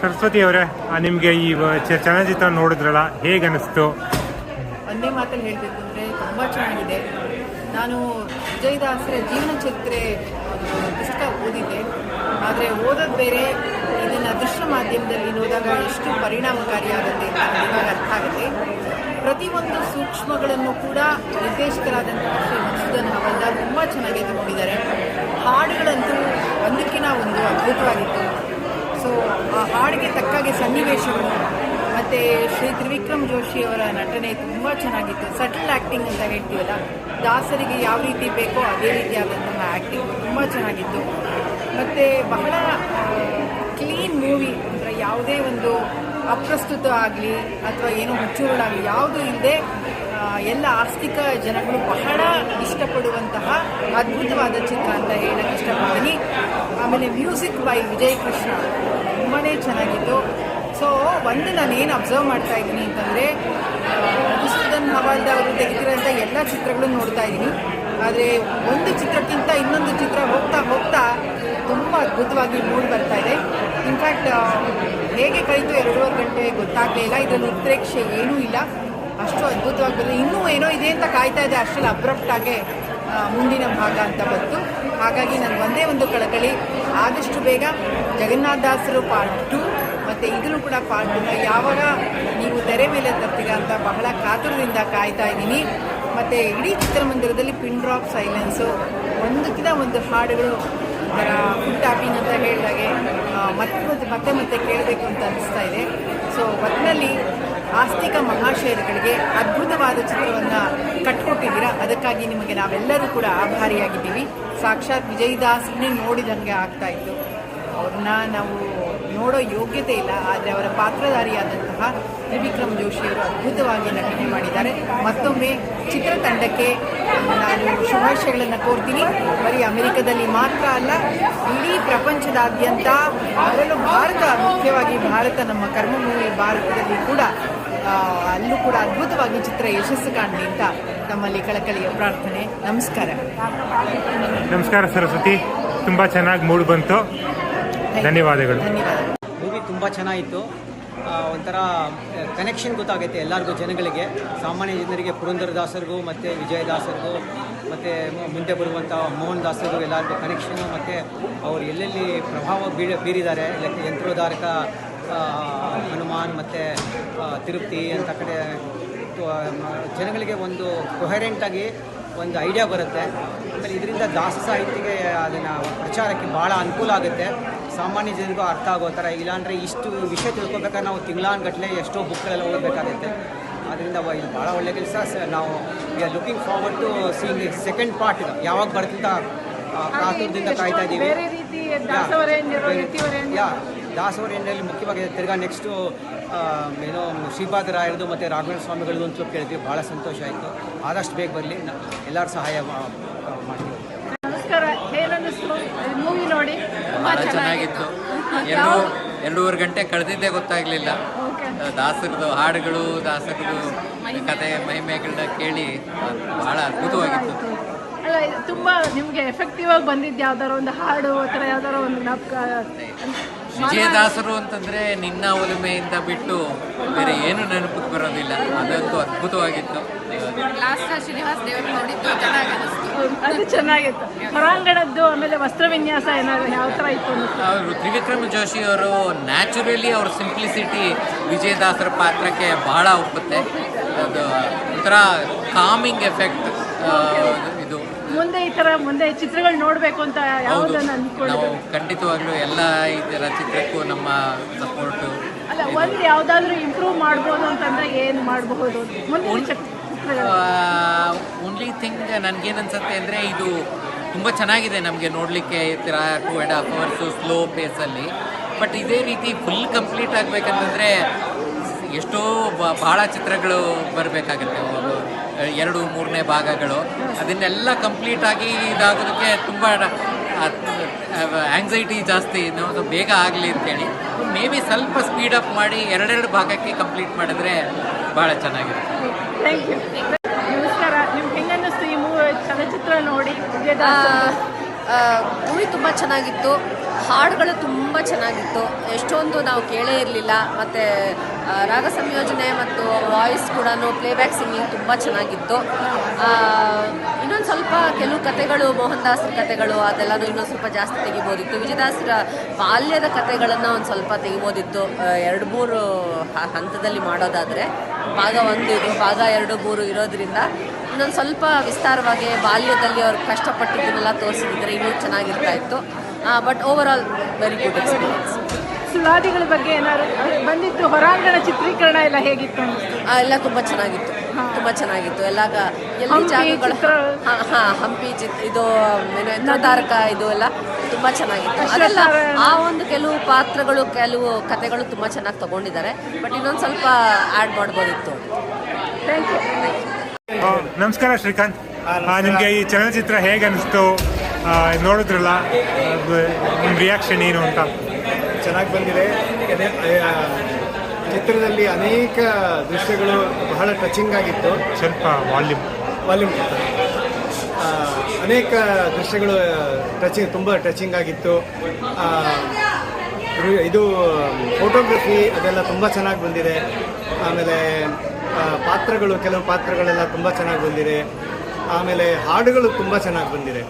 ಸರಸ್ವತಿ ಅವರೇ ನಿಮಗೆ ಈ ಚಲನಚಿತ್ರ ನೋಡಿದ್ರಲ್ಲ ಹೇಗೆ ಅನಿಸ್ತು ಒಂದೇ ಮಾತಲ್ಲಿ ಹೇಳಬೇಕು ಅಂದರೆ ತುಂಬ ಚೆನ್ನಾಗಿದೆ. ನಾನು ವಿಜಯದಾಸರ ಜೀವನ ಚರಿತ್ರೆ ಪುಸ್ತಕ ಓದಿದ್ದೆ. ಆದರೆ ಓದೋದು ಬೇರೆ, ಇದನ್ನು ದೃಶ್ಯ ಮಾಧ್ಯಮದಲ್ಲಿ ನೋಡಿದಾಗ ಎಷ್ಟು ಪರಿಣಾಮಕಾರಿಯಾಗುತ್ತೆ ಅಂತ ಇವಾಗ ಅರ್ಥ ಆಗುತ್ತೆ. ಪ್ರತಿಯೊಂದು ಸೂಕ್ಷ್ಮಗಳನ್ನು ಕೂಡ ನಿರ್ದೇಶಕರಾದಂತಹ ಶ್ರೀ ಮಧುಸೂದನ್ ಹವಲ್ದಾರ್ ತುಂಬ ಚೆನ್ನಾಗಿ ತಗೊಂಡಿದ್ದಾರೆ. ಹಾಡುಗಳಂತೂ ಒಂದಕ್ಕಿಂತ ಒಂದು ಅದ್ಭುತವಾಗಿತ್ತು. ಸೊ, ಆ ಹಾಡಿಗೆ ತಕ್ಕಾಗೆ ಸನ್ನಿವೇಶಗಳು. ಮತ್ತು ಶ್ರೀ ತ್ರಿವಿಕ್ರಮ್ ಜೋಶಿ ಅವರ ನಟನೆ ತುಂಬ ಚೆನ್ನಾಗಿತ್ತು. ಸಟಲ್ ಆ್ಯಕ್ಟಿಂಗ್ ಅಂತ ಹೇಳ್ತೀವಲ್ಲ, ದಾಸರಿಗೆ ಯಾವ ರೀತಿ ಬೇಕೋ ಅದೇ ರೀತಿಯಾದಂತಹ ಆ್ಯಕ್ಟಿಂಗ್ ತುಂಬ ಚೆನ್ನಾಗಿತ್ತು. ಮತ್ತು ಬಹಳ ಕ್ಲೀನ್ ಮೂವಿ ಅಂದರೆ ಯಾವುದೇ ಒಂದು ಅಪ್ರಸ್ತುತ ಆಗಲಿ ಅಥವಾ ಏನೋ ಹುಚ್ಚುಗಳಾಗಲಿ ಯಾವುದೂ ಇಲ್ಲದೆ ಎಲ್ಲ ಆಸ್ತಿಕ ಜನಗಳು ಬಹಳ ಇಷ್ಟಪಡುವಂತಹ ಅದ್ಭುತವಾದ ಚಿತ್ರ ಅಂತ ಹೇಳಕ್ಕೆ ಇಷ್ಟಪಡ್ತೀನಿ. ಆಮೇಲೆ ಮ್ಯೂಸಿಕ್ ಬೈ ವಿಜಯ್ ಕೃಷ್ಣ ತುಂಬಾ ಚೆನ್ನಾಗಿತ್ತು. ಸೊ ಒಂದು ನಾನು ಏನು ಅಬ್ಸರ್ವ್ ಮಾಡ್ತಾ ಇದ್ದೀನಿ ಅಂತಂದರೆ ಹವಾಲ್ದ ಅವರು ತೆಗೆದಿರೋಂಥ ಎಲ್ಲ ಚಿತ್ರಗಳು ನೋಡ್ತಾ ಇದ್ದೀನಿ. ಆದರೆ ಒಂದು ಚಿತ್ರಕ್ಕಿಂತ ಇನ್ನೊಂದು ಚಿತ್ರ ಹೋಗ್ತಾ ಹೋಗ್ತಾ ತುಂಬ ಅದ್ಭುತವಾಗಿ ಮೂಡ್ ಬರ್ತಾ ಇದೆ. ಇನ್ಫ್ಯಾಕ್ಟ್ ಹೇಗೆ ಕಳೀತು ಎರಡೂವರೆ ಗಂಟೆ ಗೊತ್ತಾಗಲಿಲ್ಲ ಇದರಲ್ಲಿ ಉತ್ಪ್ರೇಕ್ಷೆ ಏನೂ ಇಲ್ಲ. ಅಷ್ಟು ಅದ್ಭುತವಾಗಿ ಇನ್ನೂ ಏನೋ ಇದೆ ಅಂತ ಕಾಯ್ತಾ ಇದೆ. ಅಷ್ಟೆಲ್ಲ ಅಬ್ರಪ್ಟ್ ಆಗಿ ಮುಂದಿನ ಭಾಗ ಅಂತ ಬಂತು. ಹಾಗಾಗಿ ನಾನು ಒಂದೇ ಒಂದು ಕಳಕಳಿ. ಆದಷ್ಟು ಬೇಗ ಜಗನ್ನಾಥದಾಸರು ಪಾರ್ಟ್ ಟು ಮತ್ತು ಇದನ್ನು ಕೂಡ ಪಾರ್ಟ್ ಟೂನ ಯಾವಾಗ ನೀವು ತೆರೆ ಮೇಲೆ ತರ್ತೀರ ಅಂತ ಬಹಳ ಕಾತುರದಿಂದ ಕಾಯ್ತಾ ಇದ್ದೀನಿ. ಮತ್ತು ಇಡೀ ಚಿತ್ರಮಂದಿರದಲ್ಲಿ ಪಿನ್ ಡ್ರಾಪ್ ಸೈಲೆನ್ಸು ಒಂದಕ್ಕಿಂತ ಒಂದು ಹಾಡುಗಳು ಒಂಥರ ಫುಡ್ ಅಂತ ಹೇಳಿದಾಗೆ ಮತ್ತೆ ಮತ್ತೆ ಮತ್ತೆ ಮತ್ತೆ ಕೇಳಬೇಕು ಅಂತ ಅನಿಸ್ತಾ ಇದೆ. ಸೊ ಒಟ್ಟಿನಲ್ಲಿ ಆಸ್ತಿಕ ಮಹಾಶಯರುಗಳಿಗೆ ಅದ್ಭುತವಾದ ಚಿತ್ರವನ್ನು ಕಟ್ಕೊಟ್ಟಿದ್ದೀರಾ? ಅದಕ್ಕಾಗಿ ನಿಮಗೆ ನಾವೆಲ್ಲರೂ ಕೂಡ ಆಭಾರಿಯಾಗಿದ್ದೀವಿ. ಸಾಕ್ಷಾತ್ ವಿಜಯದಾಸ್ನೇ ನೋಡಿದಂಗೆ ಆಗ್ತಾ ಇತ್ತು. ಅವ್ರನ್ನ ನಾವು ನೋಡೋ ಯೋಗ್ಯತೆ ಇಲ್ಲ, ಆದರೆ ಅವರ ಪಾತ್ರಧಾರಿಯಾದಂತಹ ತ್ರಿವಿಕ್ರಮ್ ಜೋಶಿಯವರು ಅದ್ಭುತವಾಗಿ ನಟನೆ ಮಾಡಿದ್ದಾರೆ. ಮತ್ತೊಮ್ಮೆ ಚಿತ್ರತಂಡಕ್ಕೆ ನಾನು ಶುಭಾಶಯಗಳನ್ನು ಕೋರ್ತೀನಿ. ಬರೀ ಅಮೆರಿಕದಲ್ಲಿ ಮಾತ್ರ ಅಲ್ಲ ಇಡೀ ಪ್ರಪಂಚದಾದ್ಯಂತ ಅದರಲ್ಲೂ ಭಾರತ ಮುಖ್ಯವಾಗಿ ಭಾರತ ನಮ್ಮ ಕರ್ಮಭೂಮಿ ಭಾರತದಲ್ಲಿ ಕೂಡ ಅಲ್ಲೂ ಕೂಡ ಅದ್ಭುತವಾಗಿ ಚಿತ್ರ ಯಶಸ್ಸು ಕಾಣಲಿ ಅಂತ ನಮ್ಮಲ್ಲಿ ಕಳಕಳಿಯ ಪ್ರಾರ್ಥನೆ. ನಮಸ್ಕಾರ. ನಮಸ್ಕಾರ ಸರಸ್ವತಿ. ತುಂಬ ಚೆನ್ನಾಗಿ ಮೂಡ್ ಬಂತು. ಧನ್ಯವಾದಗಳು. ಧನ್ಯವಾದ ಮೂವಿ ತುಂಬ ಚೆನ್ನಾಗಿತ್ತು. ಒಂಥರ ಕನೆಕ್ಷನ್ ಗೊತ್ತಾಗುತ್ತೆ ಎಲ್ಲರಿಗೂ ಜನಗಳಿಗೆ. ಸಾಮಾನ್ಯ ಜನರಿಗೆ ಪುರಂದರದಾಸರಿಗೂ ಮತ್ತು ವಿಜಯದಾಸರಿಗೂ ಮತ್ತು ಮುಂದೆ ಬರುವಂಥ ಮೋಹನ್ ದಾಸರಿಗೂ ಎಲ್ಲರಿಗೂ ಕನೆಕ್ಷನ್ನು ಮತ್ತು ಅವರು ಎಲ್ಲೆಲ್ಲಿ ಪ್ರಭಾವ ಬೀಳ ಬೀರಿದ್ದಾರೆ ಲೈಕ್ ಯಂತ್ರೋದ್ಧಾರಕ ಆ, ಹನುಮಾನ್ ಮತ್ತು ತಿರುಪತಿ ಅಂತ ಕಡೆ ಜನಗಳಿಗೆ ಒಂದು ಕೊಹರೆಂಟಾಗಿ ಒಂದು ಐಡಿಯಾ ಬರುತ್ತೆ. ಆಮೇಲೆ ಇದರಿಂದ ದಾಸ ಸಾಹಿತ್ಯಕ್ಕೆ ಅದನ್ನು ಪ್ರಚಾರಕ್ಕೆ ಭಾಳ ಅನುಕೂಲ ಆಗುತ್ತೆ. ಸಾಮಾನ್ಯ ಜನರಿಗೂ ಅರ್ಥ ಆಗೋ ಥರ ಇಲ್ಲಾಂದರೆ ಇಷ್ಟು ವಿಷಯ ತಿಳ್ಕೊಬೇಕಾದ್ರೆ ನಾವು ತಿಂಗಳಾನ್ಗಟ್ಟಲೆ ಎಷ್ಟೋ ಬುಕ್ಗಳೆಲ್ಲ ಓದಬೇಕಾಗುತ್ತೆ. ಅದರಿಂದ ಇದು ಭಾಳ ಒಳ್ಳೆ ಕೆಲಸ. ನಾವು we are looking forward to seen second part ಇದು. ಯಾವಾಗ ಬರ್ತಿದ್ದ ಕಾತುರದಿಂದ ಕಾಯ್ತಾ ಇದ್ದೀವಿ. ಬೇರೆ ರೀತಿ ಎಣ್ಣೆಯಲ್ಲಿ ಮುಖ್ಯವಾಗಿ ತಿರ್ಗಾ ನೆಕ್ಸ್ಟು ಏನೋ ಶ್ರೀಪಾದ ರಾಯರದು ಮತ್ತು ರಾಘವೇಂದ್ರ ಸ್ವಾಮಿಗಳದ್ದು ಅಂತ ಕೇಳಿದ್ವಿ. ಭಾಳ ಸಂತೋಷ ಆಯಿತು. ಆದಷ್ಟು ಬೇಗ ಬರಲಿ. ಎಲ್ಲರೂ ಸಹಾಯ ಮಾಡಿ. ಮಾಡ್ತೀವಿ ನಮಸ್ಕಾರ ಏನನ್ನಿಸ್ತು ಮೂವಿ ನೋಡಿ? ತುಂಬಾ ಭಾಳ ಚೆನ್ನಾಗಿತ್ತು. ಎರಡು ಎರಡೂವರೆ ಗಂಟೆ ಕಳೆದಿದ್ದೇ ಗೊತ್ತಾಗಲಿಲ್ಲ. ದಾಸರದು ಹಾಡುಗಳು ದಾಸರದು ಕತೆ ಮಹಿಮೆಗಳನ್ನ ಕೇಳಿ ಭಾಳ ಅದ್ಭುತವಾಗಿತ್ತು. ಅಲ್ಲ ಇದು ತುಂಬಾ ನಿಮ್ಗೆ ಎಫೆಕ್ಟಿವ್ ಆಗಿ ಬಂದಿದ್ದು ಯಾವ್ದಾರ ಒಂದು ಹಾಡು ಆ ಥರ ಯಾವ್ದಾರ ಒಂದು ನಾಪಕ ವಿಜಯದಾಸರು ಅಂತಂದ್ರೆ ನಿನ್ನ ಒಲುಮೆಯಿಂದ ಬಿಟ್ಟು ಬೇರೆ ಏನು ನೆನಪಿಗೆ ಬರೋದಿಲ್ಲ. ಅದಂತೂ ಅದ್ಭುತವಾಗಿತ್ತು. ಅದು ಚೆನ್ನಾಗಿತ್ತು. ಹೊರಾಂಗಣದ್ದು ಆಮೇಲೆ ವಸ್ತ್ರ ವಿನ್ಯಾಸ ಏನಾದ್ರು ಯಾವ ಥರ ಇತ್ತು ಅವರು ತ್ರಿವಿಕ್ರಮ ಜೋಶಿ ಅವರು ನ್ಯಾಚುರಲಿ ಅವ್ರ ಸಿಂಪ್ಲಿಸಿಟಿ ವಿಜಯದಾಸರ ಪಾತ್ರಕ್ಕೆ ಬಹಳ ಒಪ್ಪುತ್ತೆ. ಅದು ಒಂಥರ ಕಾಮಿಂಗ್ ಎಫೆಕ್ಟ್ ಮುಂದೆ ಈ ತರ ಮುಂದೆ ಚಿತ್ರಗಳು ನೋಡಬೇಕು ಅಂತ ಯಾವ್ದನ್ನ ನಾವು ಅಂದ್ಕೊಂಡಿದ್ದೀವಿ ಖಂಡಿತವಾಗ್ಲೂ ಎಲ್ಲ ಇದರ ಚಿತ್ರಕ್ಕೂ ನಮ್ಮ ಸಪೋರ್ಟು ಅಲ್ಲ ಒಂದು ಯಾವ್ದಾದ್ರು ಇಂಪ್ರೂವ್ ಮಾಡ್ಬೋದು ಅಂತಂದ್ರೆ ಏನು ಮಾಡಬಹುದು? ಮುಂದೆ ಚಿತ್ರಗಳು. ಓನ್ಲಿ ಥಿಂಗ್ ನನಗೇನು ಅನ್ಸುತ್ತೆ ಅಂದರೆ ಇದು ತುಂಬ ಚೆನ್ನಾಗಿದೆ ನಮಗೆ ನೋಡಲಿಕ್ಕೆ ಈ ಥರ two and half hours slow ಪೇಸಲ್ಲಿ but ಇದೇ ರೀತಿ ಫುಲ್ ಕಂಪ್ಲೀಟ್ ಆಗಬೇಕಂತಂದರೆ ಎಷ್ಟೋ ಬ- ಭಾಳ ಚಿತ್ರಗಳು ಬರಬೇಕಾಗತ್ತೆ. ಎರಡು ಮೂರನೇ ಭಾಗಗಳು. ಅದನ್ನೆಲ್ಲ ಕಂಪ್ಲೀಟ್ ಆಗಿ ಇದಾಗೋದಕ್ಕೆ ತುಂಬ ಆಂಗ್ಸೈಟಿ ಜಾಸ್ತಿ ನಾವು ಬೇಗ ಆಗಲಿ ಅಂತೇಳಿ. ಮೇ ಬಿ ಸ್ವಲ್ಪ ಸ್ಪೀಡಪ್ ಮಾಡಿ ಎರಡೆರಡು ಭಾಗಕ್ಕೆ ಕಂಪ್ಲೀಟ್ ಮಾಡಿದ್ರೆ ಭಾಳ ಚೆನ್ನಾಗಿರುತ್ತೆ. ಥ್ಯಾಂಕ್ ಯು ನಮಸ್ಕಾರ. ನಿಮ್ಗೆ ಹೆಂಗನ್ನಿಸ್ತು ಈ ಮೂವಿ ಚಲನಚಿತ್ರ ನೋಡಿ? ಮೂವಿ ತುಂಬ ಚೆನ್ನಾಗಿತ್ತು. ಹಾಡುಗಳು ತುಂಬ ತುಂಬ ಚೆನ್ನಾಗಿತ್ತು. ಎಷ್ಟೊಂದು ನಾವು ಕೇಳೇ ಇರಲಿಲ್ಲ. ಮತ್ತು ರಾಗ ಸಂಯೋಜನೆ ಮತ್ತು ವಾಯ್ಸ್ ಕೂಡ ಪ್ಲೇಬ್ಯಾಕ್ ಸಿಂಗಿಂಗ್ ತುಂಬ ಚೆನ್ನಾಗಿತ್ತು. ಇನ್ನೊಂದು ಸ್ವಲ್ಪ ಕೆಲವು ಕತೆಗಳು ಮೋಹನ್ ಕತೆಗಳು, ಅದೆಲ್ಲನೂ ಇನ್ನೊಂದು ಸ್ವಲ್ಪ ಜಾಸ್ತಿ ತೆಗಿಬೋದಿತ್ತು. ವಿಜಯದಾಸರ ಬಾಲ್ಯದ ಕತೆಗಳನ್ನು ಒಂದು ಸ್ವಲ್ಪ ತೆಗಿಬೋದಿತ್ತು. ಎರಡು ಮೂರು ಹಂತದಲ್ಲಿ ಮಾಡೋದಾದರೆ, ಭಾಗ ಒಂದು ಇದು, ಭಾಗ ಎರಡು ಮೂರು ಇರೋದ್ರಿಂದ ಇನ್ನೊಂದು ಸ್ವಲ್ಪ ವಿಸ್ತಾರವಾಗಿ ಬಾಲ್ಯದಲ್ಲಿ ಅವ್ರು ಕಷ್ಟಪಟ್ಟಿದ್ದನ್ನೆಲ್ಲ ತೋರಿಸಿದ್ರೆ ಇನ್ನೂ ಚೆನ್ನಾಗಿರ್ತಾ ಇತ್ತು. But overall very good experience ಸುಳಾದಿಗಳ ಬಗ್ಗೆ ಏನಾದ್ರು ಬಂದಿತ್ತು? ಹೊರಾಂಗಣ ಚಿತ್ರೀಕರಣ ಎಲ್ಲ ಹೇಗಿತ್ತು? ಎಲ್ಲ ತುಂಬ ಚೆನ್ನಾಗಿತ್ತು. ತುಂಬ ಚೆನ್ನಾಗಿತ್ತು. ಎಲ್ಲ ಜಾಗಗಳು ಹಾಂ ಹಾಂ ಹಂಪಿ ಚಿತ್ ಇದು ಏನು ಯಂತ್ರತಾರಕ ಇದು ಎಲ್ಲ ತುಂಬ ಚೆನ್ನಾಗಿತ್ತು. ಅದೆಲ್ಲ ಆ ಒಂದು ಕೆಲವು ಪಾತ್ರಗಳು ಕೆಲವು ಕತೆಗಳು ತುಂಬ ಚೆನ್ನಾಗಿ ತಗೊಂಡಿದ್ದಾರೆ. ಬಟ್ ಇನ್ನೊಂದು ಸ್ವಲ್ಪ ಆ್ಯಡ್ ಮಾಡ್ಬೋದಿತ್ತು. ಥ್ಯಾಂಕ್ ಯು ನಮಸ್ಕಾರ ಶ್ರೀಕಾಂತ್. ನಿಮಗೆ ನಿಮ್ಗೆ ಈ ಚಲನಚಿತ್ರ ಹೇಗೆ ಅನಿಸ್ತು ನೋಡಿದ್ರಲ್ಲ ನಿಮ್ಮ ರಿಯಾಕ್ಷನ್ ಏನು ಅಂತ? ಚೆನ್ನಾಗಿ ಬಂದಿದೆ. ಚಿತ್ರದಲ್ಲಿ ಅನೇಕ ದೃಶ್ಯಗಳು ಬಹಳ ಟಚಿಂಗ್ ಆಗಿತ್ತು. ಸ್ವಲ್ಪ ವಾಲ್ಯೂಮ್ ವಾಲ್ಯೂಮ್ ಅನೇಕ ದೃಶ್ಯಗಳು ಟಚಿಂಗ್ ತುಂಬ ಟಚಿಂಗ್ ಆಗಿತ್ತು. ಇದು ಫೋಟೋಗ್ರಫಿ ಅದೆಲ್ಲ ತುಂಬ ಚೆನ್ನಾಗಿ ಬಂದಿದೆ. ಆಮೇಲೆ ಪಾತ್ರಗಳು ಕೆಲವು ಪಾತ್ರಗಳೆಲ್ಲ ತುಂಬ ಚೆನ್ನಾಗಿ ಬಂದಿದೆ. ಆಮೇಲೆ ಹಾಡುಗಳು ತುಂಬ ಚೆನ್ನಾಗಿ ಬಂದಿದೆ.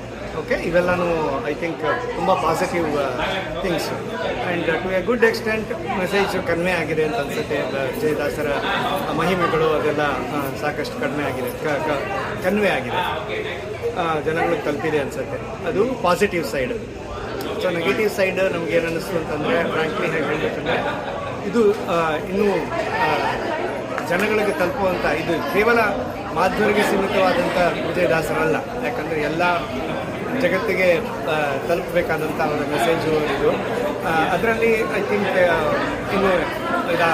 ಓಕೆ ಇವೆಲ್ಲನೂ ಐ ಥಿಂಕ್ ತುಂಬ positive things and to a good extent message ಕಡಿಮೆ ಆಗಿದೆ ಅಂತ ಅನ್ಸುತ್ತೆ. ಜಯದಾಸರ ಮಹಿಮೆಗಳು ಅದೆಲ್ಲ ಸಾಕಷ್ಟು ಕಡಿಮೆ ಆಗಿದೆ. ಕನ್ವೆ ಆಗಿದೆ. ಜನಗಳಿಗೆ ತಲುಪಿದೆ ಅನ್ಸುತ್ತೆ. ಅದು positive side so negative side ನಮ್ಗೆ ಏನು ಅನ್ನಿಸ್ತು ಅಂತಂದರೆ ಫ್ರಾಂಕ್ಲಿ ಹೇಗೆ ಹೇಳಬೇಕಂದ್ರೆ, ಇದು ಇನ್ನೂ ಜನಗಳಿಗೆ ತಲುಪುವಂಥ ಇದು ಕೇವಲ ಮಾಧ್ವರಿಗೆ ಸೀಮಿತವಾದಂಥ ವಿಜಯದಾಸರಲ್ಲ. ಯಾಕಂದರೆ ಎಲ್ಲ ಜಗತ್ತಿಗೆ ತಲುಪಬೇಕಾದಂಥ ಅವರ ಮೆಸೇಜು ಇದು. ಅದರಲ್ಲಿ ಐ ಥಿಂಕ್ ಇನ್ನು ಈಗ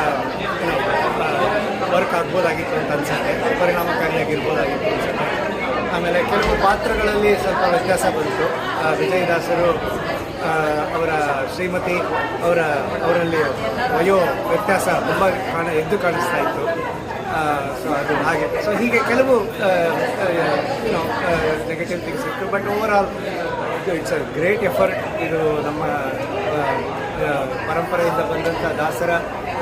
ವರ್ಕ್ ಆಗ್ಬೋದಾಗಿತ್ತು ಅಂತ ಅನ್ಸುತ್ತೆ. ಪರಿಣಾಮಕಾರಿಯಾಗಿರ್ಬೋದಾಗಿತ್ತು ಅನ್ಸುತ್ತೆ. ಆಮೇಲೆ ಕೆಲವು ಪಾತ್ರಗಳಲ್ಲಿ ಸ್ವಲ್ಪ ವ್ಯತ್ಯಾಸ ಬಂತು. ವಿಜಯದಾಸರು ಅವರ ಶ್ರೀಮತಿ, ಅವರ, ಅವರಲ್ಲಿ ವಯೋ ವ್ಯತ್ಯಾಸ ತುಂಬ ಕಾಣ, ಎದ್ದು ಕಾಣಿಸ್ತಾ ಇತ್ತು. ಸೊ ಅದು ಹಾಗೆ ಸೊ ಹೀಗೆ ಕೆಲವು ಏನೋ ನೆಗೆಟಿವ್ ಥಿಂಗ್ಸ್ ಇತ್ತು but overall it's a great effort ಇದು ನಮ್ಮ ಆ, ಆ, ಪರಂಪರೆಯಿಂದ ಬಂದಂಥ ದಾಸರ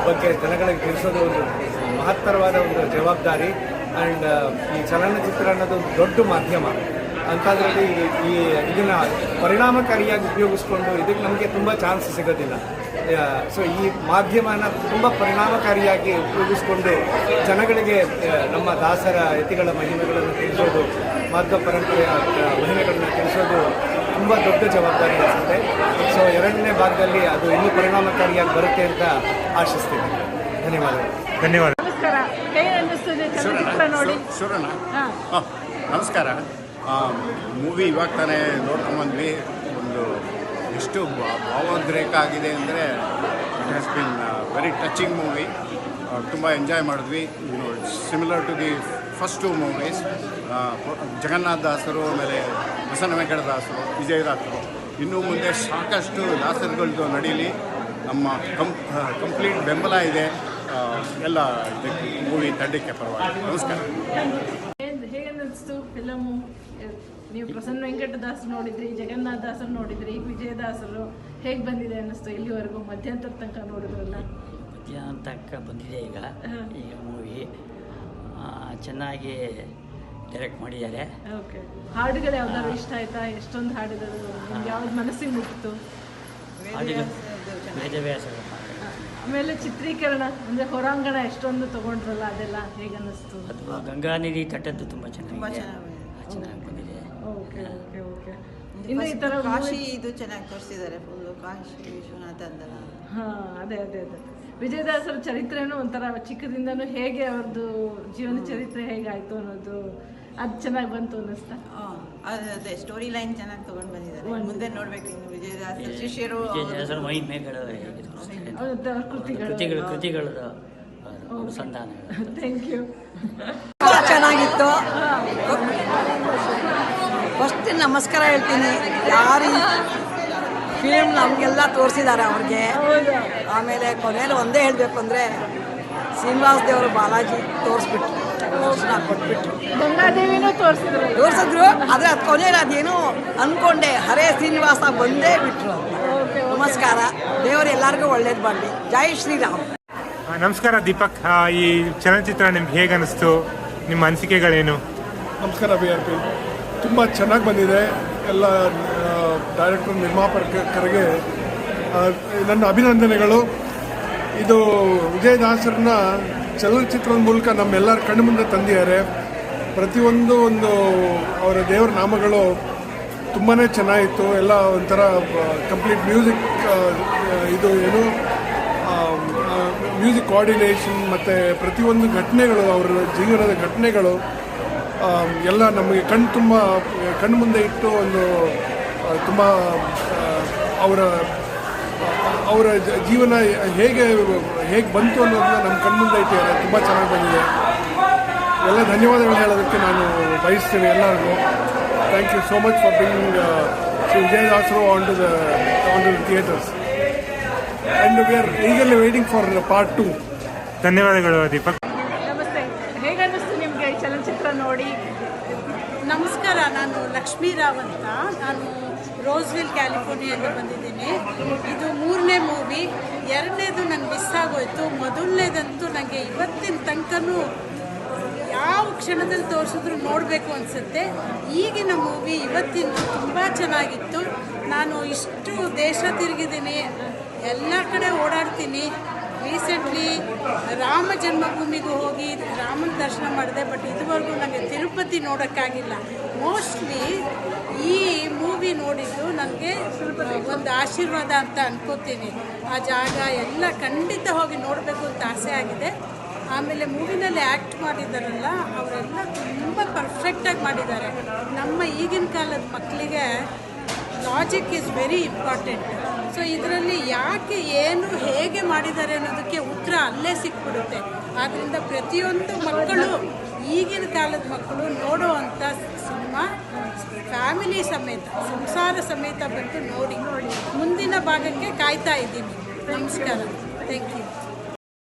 ಬಗ್ಗೆ ಜನಗಳಿಗೆ ತಿಳಿಸೋದು ಒಂದು ಮಹತ್ತರವಾದ ಒಂದು ಜವಾಬ್ದಾರಿ. ಆ್ಯಂಡ್ ಈ ಚಲನಚಿತ್ರ ಅನ್ನೋದು ಒಂದು ದೊಡ್ಡ ಮಾಧ್ಯಮ. ಅಂಥದ್ರಲ್ಲಿ ಈ ಇದನ್ನು ಪರಿಣಾಮಕಾರಿಯಾಗಿ ಉಪಯೋಗಿಸ್ಕೊಂಡು ಇದಕ್ಕೆ ನಮಗೆ ತುಂಬ ಚಾನ್ಸ್ ಸಿಗೋದಿಲ್ಲ. ಸೊ ಈ ಮಾಧ್ಯಮನ ತುಂಬ ಪರಿಣಾಮಕಾರಿಯಾಗಿ ಉಪಯೋಗಿಸ್ಕೊಂಡು ಜನಗಳಿಗೆ ನಮ್ಮ ದಾಸರ ಯತಿಗಳ ಮಹಿಮೆಗಳನ್ನು ತಿಳಿಸೋದು ಮಾಧ್ವ ಪರಂಪರೆಯ ಮಹಿಮೆಗಳನ್ನು ತಿಳಿಸೋದು ತುಂಬ ದೊಡ್ಡ ಜವಾಬ್ದಾರಿ ಅನಿಸುತ್ತೆ. ಸೊ ಎರಡನೇ ಭಾಗದಲ್ಲಿ ಅದು ಇನ್ನೂ ಪರಿಣಾಮಕಾರಿಯಾಗಿ ಬರುತ್ತೆ ಅಂತ ಆಶಿಸ್ತೀನಿ. ಧನ್ಯವಾದಗಳು. ಧನ್ಯವಾದ. ನಮಸ್ಕಾರ. ನೋಡಿ. ಶುರೋಣ ಹಾಂ. ಹಾಂ ನಮಸ್ಕಾರ. ಮೂವಿ ಇವಾಗ ತಾನೇ ನೋಡ್ಕೊಂಬಂದ್ವಿ. ಒಂದು ಎಷ್ಟು ಭಾವೋದ್ರೇಕ ಆಗಿದೆ ಅಂದರೆ it has been very touching movie ತುಂಬ ಎಂಜಾಯ್ ಮಾಡಿದ್ವಿ. Similar to the first two movies Jagannatha ದಾಸರು, ಆಮೇಲೆ ಬಸವನ ವೆಂಕಟದಾಸರು ವಿಜಯದಾಸರು ಇನ್ನು ಮುಂದೆ ಸಾಕಷ್ಟು ದಾಸರುಗಳದ್ದು ನಡೀಲಿ. ನಮ್ಮ ಕಂಪ್ ಕಂಪ್ಲೀಟ್ ಬೆಂಬಲ ಇದೆ. ಎಲ್ಲ ಮೂವಿ ತಂಡಕ್ಕೆ ಪರವಾಗಿ ನಮಸ್ಕಾರ ಏನ್- ಹೇಗೆ ಅನ್ನಿಸ್ತು ಫಿಲಮು ನೀವು ಪ್ರಸನ್ನ ವೆಂಕಟದಾಸ್ ನೋಡಿದ್ರಿ ಜಗನ್ನಾಥ ದಾಸರು ನೋಡಿದ್ರಿ ವಿಜಯದಾಸರು ಹೇಗೆ ಬಂದಿದೆ ಅನ್ನಿಸ್ತು ಇಲ್ಲಿವರೆಗೂ ಮಧ್ಯಂತರ ತನಕ ನೋಡಿದ್ರಲ್ಲ? ಮಧ್ಯಾಹ್ನ ತನಕ ಬಂದಿದೆ ಈಗ. ಈಗ ಮೂವಿ ಚೆನ್ನಾಗಿ ಡೈರೆಕ್ಟ್ ಮಾಡಿದ್ದಾರೆ. ಓಕೆ ಹಾಡುಗಳು ಯಾವ್ದಾದ್ರು ಇಷ್ಟ ಆಯ್ತಾ? ಎಷ್ಟೊಂದು ಹಾಡುಗಳು ನಿಮ್ಗೆ ಯಾವ್ದು ಮನಸ್ಸಿಗೆ ಮುಟ್ಟಿತು ಆಮೇಲೆ ಚಿತ್ರೀಕರಣ ಅಂದ್ರೆ ಹೊರಾಂಗಣ ಎಷ್ಟೊಂದು ತಗೊಂಡ್ರಲ್ಲ ಅದೆಲ್ಲ ಹೇಗೆ ಅನ್ನಿಸ್ತು? ಅಥವಾ ಗಂಗಾ ನದಿ ತಟ್ಟದ್ದು ತುಂಬ ಚೆನ್ನಾಗಿ ಚೆನ್ನಾಗಿ ಬಂದಿದೆ ಓಕೆ ಓಕೆ ಓಕೆ. ಇನ್ನು ಈ ಥರ ಕಾಶಿ ಇದು ಚೆನ್ನಾಗಿ ತೋರಿಸಿದ್ದಾರೆ ಫುಲ್ಲು ಕಾಶಿ ವಿಶ್ವನಾಥ ಅಂದಲ್ಲ ಹಾ ಅದೇ ಅದೇ ಅದೇ. ವಿಜಯದಾಸರ ಚರಿತ್ರೆನೂ ಒಂಥರ ಚಿಕ್ಕದಿಂದನೂ ಹೇಗೆ ಅವ್ರದ್ದು ಜೀವನ ಚರಿತ್ರೆ ಹೇಗಾಯ್ತು ಅನ್ನೋದು ಅದು ಚೆನ್ನಾಗಿ ಬಂತು ಅನ್ನಿಸ್ತಾ. ಅದು ಅದೇ ಸ್ಟೋರಿ ಲೈನ್ ಚೆನ್ನಾಗಿ ತಗೊಂಡು ಬಂದಿದ್ದಾರೆ ಮುಂದೆ ನೋಡ್ಬೇಕು ಇನ್ನು ವಿಜಯದಾಸರ ಶಿಷ್ಯರು ವಿಜಯದಾಸರ ಮಹಿಮೆಗಳು ಹೇಗೆ ತೋರಿಸ್ತಾರೆ ಅವ್ರ ಕೃತಿಗಳು. ಕೃತಿಗಳು ಥ್ಯಾಂಕ್ ಯು ಚೆನ್ನಾಗಿತ್ತು. ಫಸ್ಟ್ ನಮಸ್ಕಾರ ಹೇಳ್ತೀನಿ. ಯಾರು ಫಿಲ್ಮ್ ನಮಗೆಲ್ಲ ತೋರಿಸಿದ್ದಾರೆ ಅವ್ರಿಗೆ. ಆಮೇಲೆ ಕೊನೆಯಲ್ಲಿ ಒಂದೇ ಹೇಳಬೇಕು ಅಂದರೆ ಶ್ರೀನಿವಾಸ್ ದೇವರು ಬಾಲಾಜಿ ತೋರಿಸ್ಬಿಟ್ರು. ದರ್ಶನ ಕೊಟ್ಬಿಟ್ರು. ತೋರಿಸಿದ್ರು. ತೋರಿಸಿದ್ರು. ಆದರೆ ಅದು ಕೊನೆಯಲ್ಲಿ ಅದೇನು ಅಂದ್ಕೊಂಡೆ ಹರೇ ಶ್ರೀನಿವಾಸ ಬಂದೇ ಬಿಟ್ರು ನಮಸ್ಕಾರ. ದೇವರು ಎಲ್ಲರಿಗೂ ಒಳ್ಳೇದು ಮಾಡಲಿ. ಜೈ ಶ್ರೀರಾಮ್. ನಮಸ್ಕಾರ ದೀಪಕ್. ಈ ಚಲನಚಿತ್ರ ನಿಮ್ಗೆ ಹೇಗೆ ಅನಿಸ್ತು? ನಿಮ್ಮ ಅನಿಸಿಕೆಗಳೇನು? ನಮಸ್ಕಾರ ಬಿ ಆರ್ ಪಿ ತುಂಬ ಚೆನ್ನಾಗಿ ಬಂದಿದೆ. ಎಲ್ಲ ಡೈರೆಕ್ಟರ್ ನಿರ್ಮಾಪಕರಿಗೆ ನನ್ನ ಅಭಿನಂದನೆಗಳು. ಇದು ವಿಜಯದಾಸರನ್ನ ಚಲನಚಿತ್ರದ ಮೂಲಕ ನಮ್ಮೆಲ್ಲರ ಕಣ್ಣು ಮುಂದೆ ತಂದಿದ್ದಾರೆ. ಪ್ರತಿಯೊಂದು ಒಂದು ಅವರ ದೇವರ ನಾಮಗಳು ತುಂಬಾ ಚೆನ್ನಾಗಿತ್ತು. ಎಲ್ಲ ಒಂಥರ ಕಂಪ್ಲೀಟ್ ಮ್ಯೂಸಿಕ್ ಇದು ಏನು ಮ್ಯೂಸಿಕ್ ಕೋಆರ್ಡಿನೇಷನ್ ಮತ್ತು ಪ್ರತಿಯೊಂದು ಘಟನೆಗಳು, ಅವರ ಜೀವನದ ಘಟನೆಗಳು ಎಲ್ಲ ನಮಗೆ ಕಣ್ಣು ತುಂಬ ಕಣ್ಣು ಮುಂದೆ ಇಟ್ಟು ಒಂದು ತುಂಬ ಅವರ ಅವರ ಜೀವನ ಹೇಗೆ ಹೇಗೆ ಬಂತು ಅನ್ನೋದನ್ನ ನಮ್ಮ ಕಣ್ಮುಂದೆ ಇಟ್ಟಿದ್ದಾರೆ ತುಂಬ ಚೆನ್ನಾಗಿ ಬಂದಿದೆ. ಎಲ್ಲ ಧನ್ಯವಾದಗಳು ಹೇಳೋದಕ್ಕೆ ನಾನು ಬಯಸ್ತೇನೆ ಎಲ್ಲರಿಗೂ. Thank you so much for bringing Shri ವಿಜಯದಾಸರು on to the on to theatres and we are ಈಗಲ್ಲಿ waiting for part two ಧನ್ಯವಾದಗಳು ದೀಪಕ್ ನಮಸ್ತೆ ಹೇಗೆ ಅನ್ನಿಸ್ತು ನಿಮಗೆ ಈ ಚಲನಚಿತ್ರ ನೋಡಿ ನಮಸ್ಕಾರ ನಾನು ಲಕ್ಷ್ಮೀ ರಾವ್ ಅಂತ. ನಾನು ರೋಸ್ವಿಲ್ ಕ್ಯಾಲಿಫೋರ್ನಿಯಾದ ಬಂದಿದ್ದೀನಿ. ಇದು ಮೂರನೇ ಮೂವಿ. ಎರಡನೇದು ನಂಗೆ ಮಿಸ್ ಆಗೋಯ್ತು. ಮೊದಲನೇದಂತೂ ನನಗೆ ಇವತ್ತಿನ ತನಕನೂ ಯಾವ ಕ್ಷಣದಲ್ಲಿ ತೋರಿಸಿದ್ರು ನೋಡಬೇಕು ಅನಿಸುತ್ತೆ. ಈಗಿನ ಮೂವಿ ಇವತ್ತಿನ ತುಂಬ ಚೆನ್ನಾಗಿತ್ತು. ನಾನು ಇಷ್ಟು ದೇಶ ತಿರುಗಿದ್ದೀನಿ. ಎಲ್ಲ ಕಡೆ ಓಡಾಡ್ತೀನಿ. ರೀಸೆಂಟ್ಲಿ ರಾಮ ಜನ್ಮಭೂಮಿಗೂ ಹೋಗಿ ರಾಮನ ದರ್ಶನ ಮಾಡಿದೆ ಬಟ್ ಇದುವರೆಗೂ ನನಗೆ ತಿರುಪತಿ ನೋಡೋಕ್ಕಾಗಿಲ್ಲ. ಮೋಸ್ಟ್ಲಿ ಈ ಮೂವಿ ನೋಡಿದ್ದು ನನಗೆ ಒಂದು ಆಶೀರ್ವಾದ ಅಂತ ಅನ್ಕೋತೀನಿ. ಆ ಜಾಗ ಎಲ್ಲ ಖಂಡಿತ ಹೋಗಿ ನೋಡಬೇಕು ಅಂತ ಆಸೆ ಆಗಿದೆ. ಆಮೇಲೆ ಮೂವಿನಲ್ಲಿ ಆ್ಯಕ್ಟ್ ಮಾಡಿದ್ದಾರಲ್ಲ ಅವರೆಲ್ಲ ತುಂಬ ಪರ್ಫೆಕ್ಟಾಗಿ ಮಾಡಿದ್ದಾರೆ. ನಮ್ಮ ಈಗಿನ ಕಾಲದ ಮಕ್ಕಳಿಗೆ logic is very important so ಇದರಲ್ಲಿ ಯಾಕೆ, ಏನು, ಹೇಗೆ ಮಾಡಿದ್ದಾರೆ ಅನ್ನೋದಕ್ಕೆ ಉತ್ತರ ಅಲ್ಲೇ ಸಿಕ್ಬಿಡುತ್ತೆ. ಆದ್ದರಿಂದ ಪ್ರತಿಯೊಂದು ಮಕ್ಕಳು, ಈಗಿನ ಕಾಲದ ಮಕ್ಕಳು ನೋಡುವಂಥ ಸಿನಿಮಾ, ಫ್ಯಾಮಿಲಿ ಸಮೇತ, ಸಂಸಾರ ಸಮೇತ ಬಂದು ನೋಡಿ. ಮುಂದಿನ ಭಾಗಕ್ಕೆ ಕಾಯ್ತಾ ಇದ್ದೀನಿ. ನಮಸ್ಕಾರ. Thank you